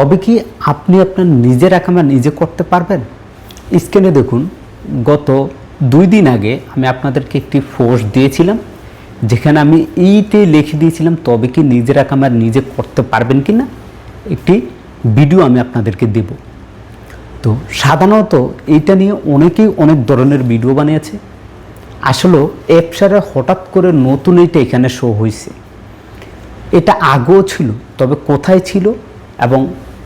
তবে কি আপনি আপনার নিজের একামা নিজে করতে পারবেন? স্ক্রিনে দেখুন, গত দুই দিন আগে আমি আপনাদেরকে একটি ফোর্স দিয়েছিলাম, যেখানে আমি এইতে লিখে দিয়েছিলাম, তবে কি নিজের একামা নিজে করতে পারবেন কি না একটি ভিডিও আমি আপনাদেরকে দেব। তো সাধারণত এইটা নিয়ে অনেকেই অনেক ধরনের ভিডিও বানিয়েছে। আসলে অ্যাপসারে হঠাৎ করে নতুন এইটা এখানে শো হয়েছে এটা আগেও ছিল, তবে কোথায় ছিল এবং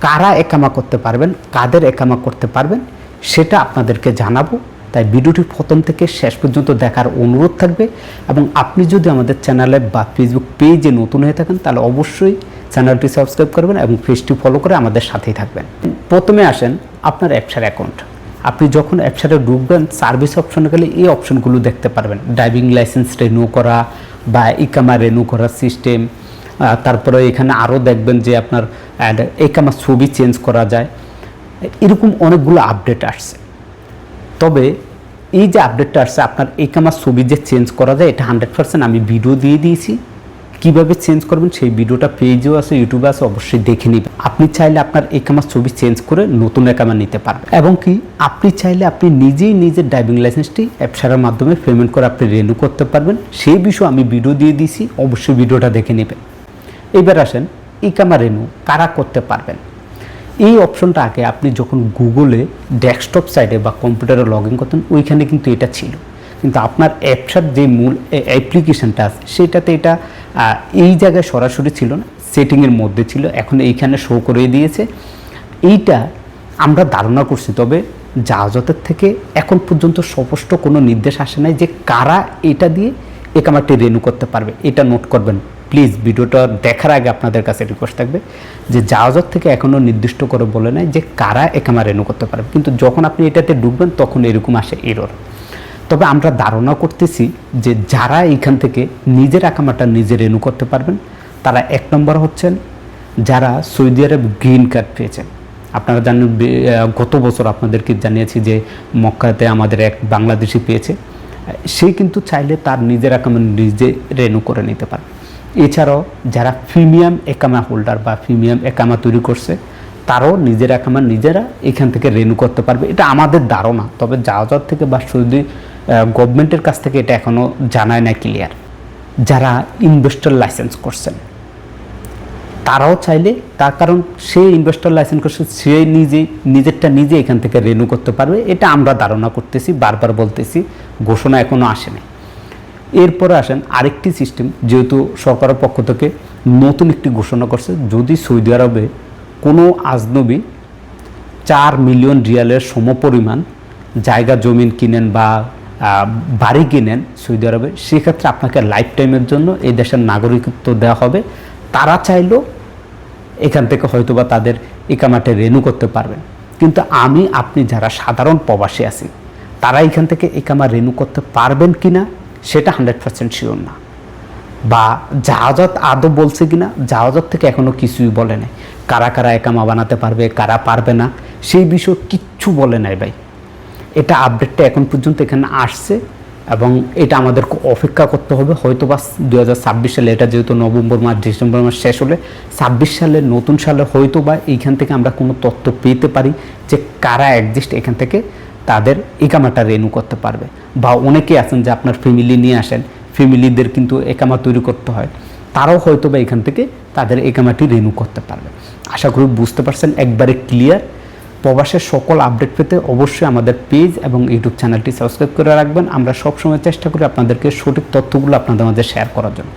কারা একামা করতে পারবেন, কাদের একামা করতে পারবেন, সেটা আপনাদেরকে জানাব। তাই ভিডিওটি প্রথম থেকে শেষ পর্যন্ত দেখার অনুরোধ থাকবে এবং আপনি যদি আমাদের চ্যানেলে বা ফেসবুক পেজে নতুন হয়ে থাকেন, তাহলে অবশ্যই চ্যানেলটি সাবস্ক্রাইব করবেন এবং পেজটি ফলো করে আমাদের সাথেই থাকবেন। প্রথমে আসেন আপনার অ্যাপসার অ্যাকাউন্ট আপনি যখন অ্যাপসারে ঢুকবেন সার্ভিস অপশনে গেলে এই অপশনগুলো দেখতে পারবেন। ড্রাইভিং লাইসেন্স রেনিউ করা বা ইকামা রেনিউ করার সিস্টেম তারপরে এখানে আরও দেখবেন যে আপনার একামা ছবি চেঞ্জ করা যায়। এরকম অনেকগুলো আপডেট আসছে। তবে এই যে আপডেটটা আসছে, আপনার একামা ছবি যে চেঞ্জ করা যায়, এটা হান্ড্রেড পার্সেন্ট আমি ভিডিও দিয়ে দিয়েছি। কীভাবে চেঞ্জ করবেন সেই ভিডিওটা পেজেও আছে ইউটিউবে আছে, অবশ্যই দেখে নেবেন। আপনি চাইলে আপনার একামার ছবি চেঞ্জ করে নতুন একামা নিতে পারবেন। এবং কি, আপনি চাইলে আপনি নিজেই নিজের ড্রাইভিং লাইসেন্সটি অ্যাপসারের মাধ্যমে পেমেন্ট করে আপনি রেনু করতে পারবেন। সেই বিষয়ে আমি ভিডিও দিয়ে দিয়েছি, অবশ্যই ভিডিওটা দেখে নেবেন। এবার আসেন ইকামা রেনু কারা করতে পারবেন? এই অপশনটা আগে আপনি যখন গুগলে ডেস্কটপ সাইডে বা কম্পিউটারে লগ ইন করতেন, ওইখানে কিন্তু এটা ছিল। কিন্তু আপনার অ্যাপসার যে মূল অ্যাপ্লিকেশনটা আছে, সেটাতে এটা এই জায়গায় সরাসরি ছিল না, সেটিংয়ের মধ্যে ছিল, এখন এইখানে শো করে দিয়েছে। এইটা আমরা ধারণা করছি, তবে জাহাজতের থেকে এখন পর্যন্ত স্পষ্ট কোনো নির্দেশ আসে নাই যে কারা এটা দিয়ে একামারটি রেনু করতে পারবে। এটা নোট করবেন। প্লিজ ভিডিওটা দেখার আগে আপনাদের কাছে রিকোয়েস্ট থাকবে যে জাহাজত থেকে এখনও নির্দিষ্ট করে বলে নাই যে কারা একামা রেনু করতে পারবে। কিন্তু যখন আপনি এটাতে ঢুকবেন, তখন এরকম আসে এরর তবে আমরা ধারণা করতেছি যে যারা এইখান থেকে নিজের আকামাটা নিজে রেনু করতে পারবেন, তারা এক নম্বর হচ্ছেন যারা সৌদি আরব গ্রিন কার্ড পেয়েছেন। আপনারা জানেন গত বছর আপনাদেরকে জানিয়েছি যে মক্কাতে আমাদের এক বাংলাদেশি পেয়েছে। সে কিন্তু চাইলে তার নিজের আকামা নিজে রেনু করে নিতে পারে। এছাড়াও যারা প্রিমিয়াম একামা হোল্ডার বা প্রিমিয়াম একামা তৈরি করছে, তারাও নিজের একামা নিজেরা এখান থেকে রেনু করতে পারবে। এটা আমাদের ধারণা, তবে জাহাজত থেকে বা সৌদি গভর্নমেন্টের কাছ থেকে এটা এখনও জানায় না ক্লিয়ার যারা ইনভেস্টর লাইসেন্স করছেন, তারাও চাইলে তার কারণ সে ইনভেস্টর লাইসেন্স করছে, সে নিজে, নিজেরটা নিজে এখান থেকে রেনু করতে পারবে। এটা আমরা ধারণা করতেছি, বারবার বলতেছি, ঘোষণা এখনও আসেনি এরপরে আসেন আরেকটি সিস্টেম, যেহেতু সরকারের পক্ষ থেকে নতুন একটি ঘোষণা করছে, যদি সৌদি আরবে কোনো আজনবী চার মিলিয়ন রিয়ালের সমপরিমাণ জায়গা, জমিন কিনেন বা বাড়ি কিনেন সৌদি আরবে, সেক্ষেত্রে আপনাকে লাইফ টাইমের জন্য এই দেশের নাগরিকত্ব দেওয়া হবে। তারা চাইলেও এখান থেকে হয়তোবা তাদের ইকামাটে রেনু করতে পারবেন। কিন্তু আমি, আপনি যারা সাধারণ প্রবাসী আছি, তারা এখান থেকে একামা রেনু করতে পারবেন কি না সেটা হান্ড্রেড পার্সেন্ট শিওর না। বা জাহাজত আদৌ বলছে কিনা, জাহাজত থেকে এখনও কিছুই বলে নাই। কারা কারা একামা বানাতে পারবে, কারা পারবে না, সেই বিষয়ে কিচ্ছু বলে নাই ভাই। এটা আপডেটটা এখন পর্যন্ত এখানে আসছে এবং এটা আমাদেরকে অপেক্ষা করতে হবে। হয়তো বা দু হাজার ছাব্বিশ সালে, এটা যেহেতু নভেম্বর মাস, ডিসেম্বর মাস শেষ হলে, ছাব্বিশ সালে, নতুন সালে হয়তো বা এইখান থেকে আমরা কোনো তথ্য পেতে পারি যে কারা অ্যাডজাস্ট এখান থেকে তাদের একামাটা রেনু করতে পারবে। বা অনেকেই আছেন যে আপনার ফ্যামিলি নিয়ে আসেন ফ্যামিলিদের কিন্তু একামা তৈরি করতে হয়। তারাও হয়তো বা এখান থেকে তাদের একামাটি রেনু করতে পারবে। আশা করি বুঝতে পারছেন, একবারে ক্লিয়ার প্রবাসের সকল আপডেট পেতে অবশ্যই আমাদের পেজ এবং ইউটিউব চ্যানেলটি সাবস্ক্রাইব করে রাখবেন। আমরা সবসময় চেষ্টা করি আপনাদেরকে সঠিক তথ্যগুলো আপনাদের মাঝে শেয়ার করার জন্য।